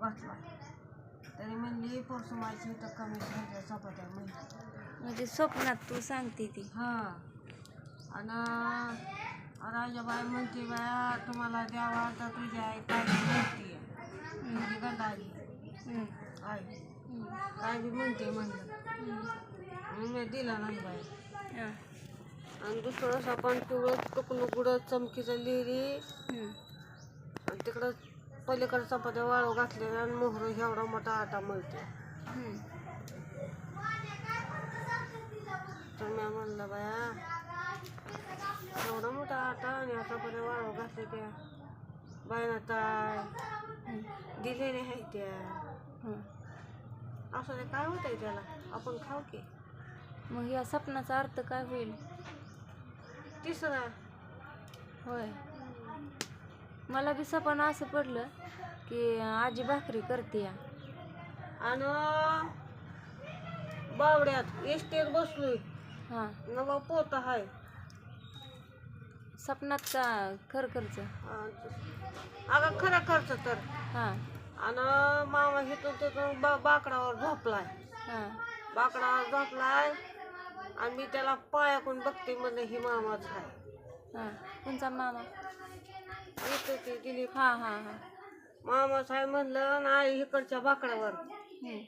घातला. तरी म्हणली पोरसुमाची तर कमी झाल्या चपात्या म्हणली म्हणजे स्वप्नात तू सांगते ती. हा. आणि राजाबाई म्हणते बाया तुम्हाला द्यावा तर तुझी आई काय म्हणते. गंडाजी हम्म. आई. काय बी म्हणते म्हणलं. मी दिला नाही बाई. आणि दुसरं आपण पिवळं टुकलं गुडं चमकीचं हम्म. आणि तिकडं पलीकडे चपात्या वाळू घातलेल्या आणि मोहर एवढा मोठा आटा मिळतो. तर मी म्हणलं बाया एवढा मोठा आटा आणि आता पण वाळू घातले त्या बायना ताय. दिलेल्या आहेत त्या. असं ते काय होतंय त्याला आपण खाऊ की मग या स्वप्नाचा अर्थ काय होईल तिसरा होय मला बी सपन असं पडलं की आजी भाकरी करते. या आणि बावड्यात एसटीत बसलोय. हां. नवा पोत आहे सपनात का खरखरचं. अगं खरं खर्च तर. हां. आणि मामा हिथून तिथून बा बाकडावर झोपलाय. हां. बाकडावर झोपलाय आणि मी त्याला पायाकून बघते म्हणजे ही मामाच आहे हां. कोणचा मामा? येते ते दिलीप हां हां हां आहे म्हणलं नाही इकडच्या बाकडावर हम्म.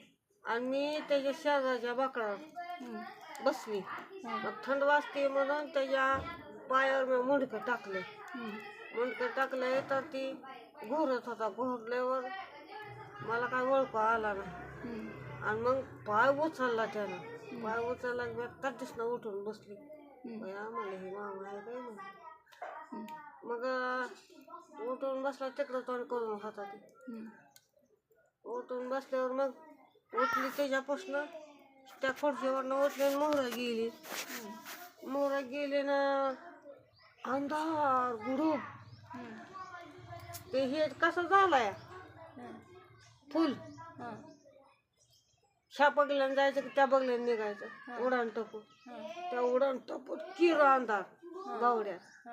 आणि मी त्याच्या शेजारच्या बाकडावर हम्म. बसली. मग थंड वाजते म्हणून त्याच्या पायावर मी मुंडकं टाकलं हम्म. मुंडकं टाकलंय तर ती घोरत होता घोरल्यावर मला काय ओळखू आला नाही हम्म. आणि मग पाय उचलला त्यानं पाय उचलला की मी कधीच ना उठून बसली हम्म. हे मामा आहे काय. मग अं, उठून बसला तिकडं तोंड करून होता ते हम्म. उठून बसल्यावर मग उठली त्याच्यापासनं त्या खुर्चीवरनं उठली मोहरा गेली मोहरा गेली ना अंधार गुडूप. ते हे कसं झालाय. फुल. ह्या बगल्यानं जायचं की त्या बगल्यानं निघायचं उडान टपून हां. त्या उडान टपून किरा अंधार बावड्यात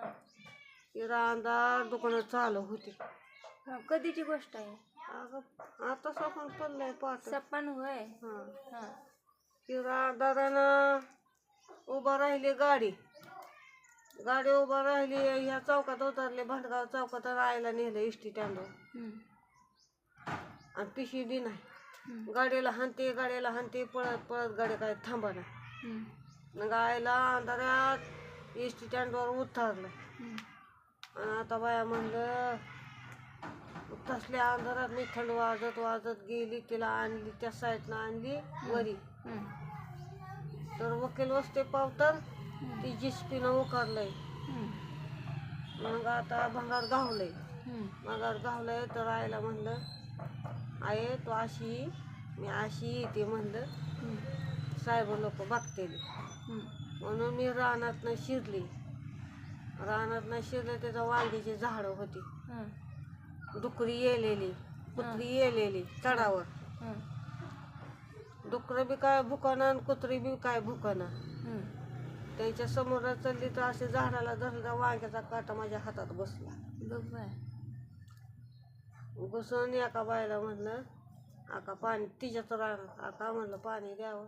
हां. किरा अंधार दुकानं चालू होती हां. कधीची गोष्ट आहे अगं आता आपण पडलंय पाठ सपन होय हा हां अंधारानं उभा राहिली गाडी गाडी उभा राहिली ह्या चौकात उतरले भांडगाव चौकात राहायला नेलं इष्टी स्टँडवर हम्म. आणि पिशवी बी नाही. गाडीला हाणते गाडीला हाणते पळत पळत गाडी काय थांबाना हम्म. मग अंधारात एस टी स्टँडवर उतरलं. आता बाया म्हणलं तसल्या अंधारात मी थंड वाजत वाजत गेली तिला आणली त्या साईडनं आणली वरी. तर वकील वस्ते पावतर ती जिस्पीनं उकारलंय. मग आता भंगार गावलंय भंगार गावलंय तर आईला म्हणलं आहे तू अशी मी अशी येते म्हणलं साहेब लोक बघतेली. म्हणून मी रानातनं शिरली. रानातनं शिरले त्याच्या वांगीची झाडं होती. डुकरी येलेली कुत्री येलेली चढावर. डुकरं बी काय भुकाना आणि कुत्री बी काय भुकाना. त्यांच्यासमोर चालली तर असे झाडाला धरला वांग्याचा काटा माझ्या हातात बसला घुसून एका बायला म्हणलं आका पाणी तिच्यात राहणार आका म्हणलं पाणी द्यावं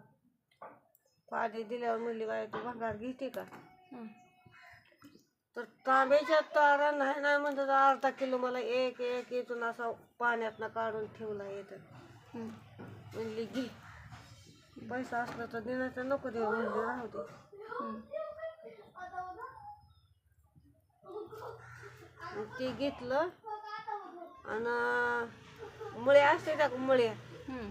पाणी दिल्यावर म्हणली बाय तू भंगार घेते का. तर तांब्याच्या तारा नाही नाही म्हणतात अर्धा किलो मला एक एक इथून असा पाण्यातनं काढून ठेवला येतं. म्हणली घे पैसा असला तर देण्याचं नको देऊ म्हणले राहू दे. मग ते घेतलं आणि मुळ्या असते त्या मुळ्या हं.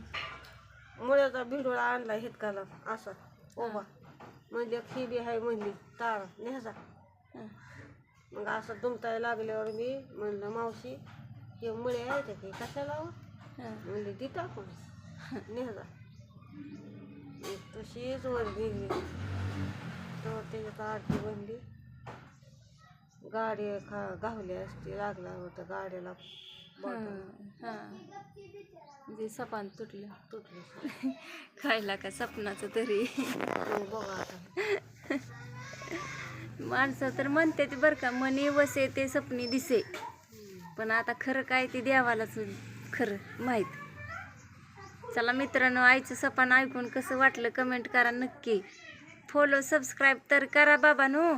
मुळ्याचा भिडोळा आणला हितकाला असा उभा म्हणजे खिबी आहे म्हणली तार न्याचा हं. मग असं दुमताय लागल्यावर मी म्हणलं मावशी हे मुळे आहेत की कशाला हो? हं. म्हणली ती टाकून. नेहजा तशीच वर निघली तर त्याच्यात आरती बनली. गाडी खा गावली असती लागला होता गाडीला हं. हां. म्हणजे सपान तुटलं. तुटली खायला का सपनाचं तरी? मग बघा आता. माणसं तर म्हणते ते बरं का मनी वसे ते सपनी दिसे. पण आता खरं काय ते देवालाच खरं माहीत. चला मित्रांनो आईचं सपान ऐकून कसं वाटलं कमेंट करा नक्की. फॉलो सबस्क्राईब तर करा बाबांनो.